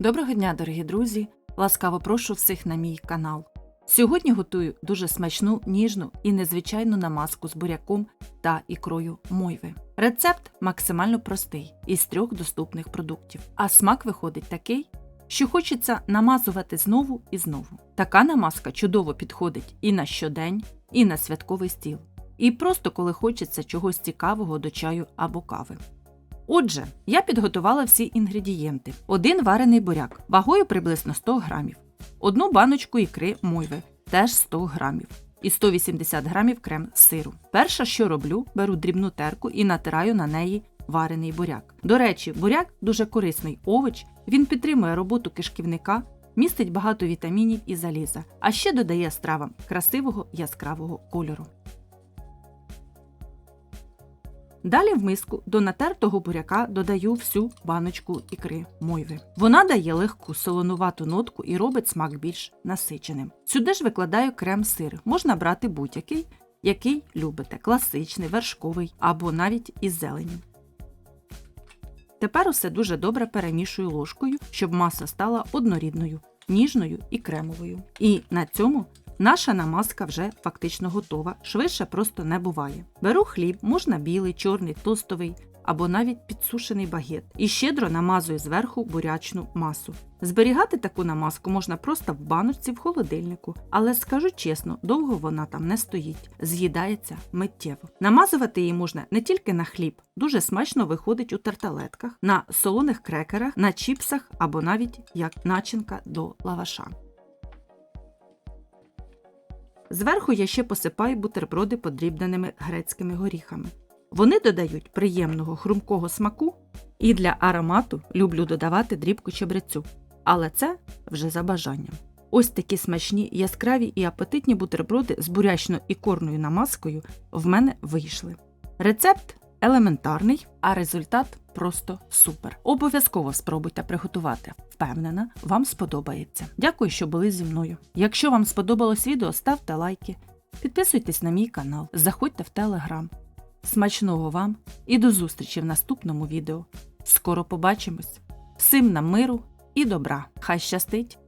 Доброго дня, дорогі друзі! Ласкаво прошу всіх на мій канал. Сьогодні готую дуже смачну, ніжну і незвичайну намазку з буряком та ікрою мойви. Рецепт максимально простий із трьох доступних продуктів, а смак виходить такий, що хочеться намазувати знову і знову. Така намазка чудово підходить і на щодень, і на святковий стіл, і просто коли хочеться чогось цікавого до чаю або кави. Отже, я підготувала всі інгредієнти: один варений буряк вагою приблизно 100 грамів, одну баночку ікри мойви теж 100 грамів, і 180 грамів крем сиру. Перше, що роблю, беру дрібну терку і натираю на неї варений буряк. До речі, буряк дуже корисний овоч, він підтримує роботу кишківника, містить багато вітамінів і заліза, а ще додає стравам красивого яскравого кольору. Далі в миску до натертого буряка додаю всю баночку ікри мойви. Вона дає легку солонувату нотку і робить смак більш насиченим. Сюди ж викладаю крем-сир. Можна брати будь-який, який любите класичний, вершковий або навіть із зеленю. Тепер усе дуже добре перемішую ложкою, щоб маса стала однорідною, ніжною і кремовою. І на цьому Наша намазка вже фактично готова, швидше просто не буває. Беру хліб, можна білий, чорний, тостовий або навіть підсушений багет, і щедро намазую зверху бурячну масу. Зберігати таку намазку можна просто в баночці в холодильнику, але скажу чесно, довго вона там не стоїть, з'їдається миттєво. Намазувати її можна не тільки на хліб, дуже смачно виходить у тарталетках, на солоних крекерах, на чіпсах або навіть як начинка до лаваша. Зверху я ще посипаю бутерброди подрібненими грецькими горіхами. Вони додають приємного хрумкого смаку і для аромату люблю додавати дрібку чебрецю, але це вже за бажанням. Ось такі смачні, яскраві і апетитні бутерброди з бурячно-ікорною намазкою в мене вийшли. Рецепт елементарний, а результат просто супер. Обов'язково спробуйте приготувати. Впевнена, вам сподобається. Дякую, що були зі мною. Якщо вам сподобалось відео, ставте лайки, підписуйтесь на мій канал, заходьте в телеграм. Смачного вам і до зустрічі в наступному відео. Скоро побачимось! Всім нам миру і добра! Хай щастить!